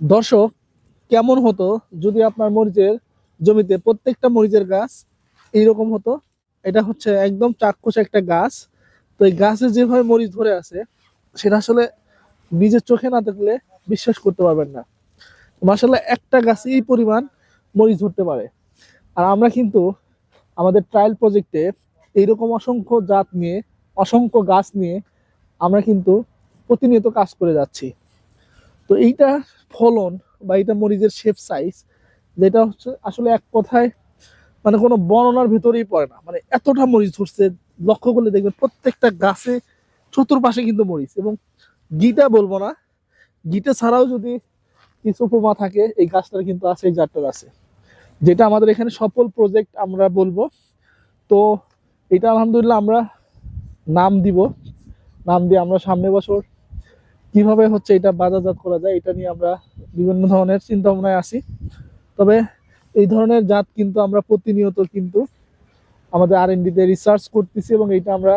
দর্শক, কেমন হতো যদি আপনার মরিচের জমিতে প্রত্যেকটা মরিচের গাছ এইরকম হতো? এটা হচ্ছে একদম চাক্ষুষ একটা গাছ। তো এই গাছে যেভাবে মরিচ ধরে আছে, সেটা আসলে নিজের চোখে না দেখলে বিশ্বাস করতে পারবেন না। মাসাল্লাহ একটা গাছে এই পরিমাণ মরিচ ধরতে পারে। আর আমরা কিন্তু আমাদের ট্রায়াল প্রজেক্টে এইরকম অসংখ্য জাত নিয়ে, অসংখ্য গাছ নিয়ে আমরা কিন্তু প্রতিনিয়ত কাজ করে যাচ্ছি। তো এইটা ফলন বা এটা মরিচের শেপ সাইজ যেটা হচ্ছে আসলে এক কথায় মানে কোনো বর্ণনার ভিতরেই পড়ে না। মানে এতটা মরিচ ধরছে, লক্ষ্য করলে দেখবেন প্রত্যেকটা গাছে চতুর্পাশে কিন্তু মরিচ এবং গিটা বলব না, গিটা ছাড়াও যদি কিছু উপমা থাকে, এই গাছটার কিন্তু আছে, এই জাতটার আছে। যেটা আমাদের এখানে সফল প্রজেক্ট আমরা বলব। তো এটা আলহামদুলিল্লাহ আমরা নাম দিব। নাম দিয়ে আমরা সামনে বছর কীভাবে হচ্ছে এটা বাজারজাত করা যায়, এটা নিয়ে আমরা বিভিন্ন ধরনের চিন্তা ভাবনায় আছি। তবে এই ধরনের জাত কিন্তু আমরা প্রতিনিয়ত কিন্তু আমাদের আর তে রিসার্চ করতেছি এবং এটা আমরা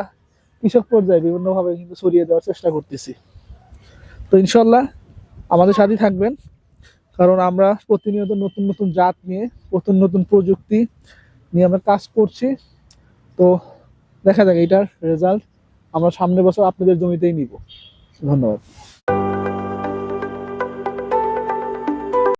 কৃষক পর্যায়ে বিভিন্নভাবে কিন্তু ছড়িয়ে দেওয়ার চেষ্টা করতেছি। তো ইনশাল্লাহ আমাদের সাথেই থাকবেন, কারণ আমরা প্রতিনিয়ত নতুন নতুন জাত নিয়ে, নতুন নতুন প্রযুক্তি নিয়ে আমরা কাজ করছি। তো দেখা যাক এটার রেজাল্ট আমরা সামনের বছর আপনাদের জমিতেই নিব। ধন্যবাদ।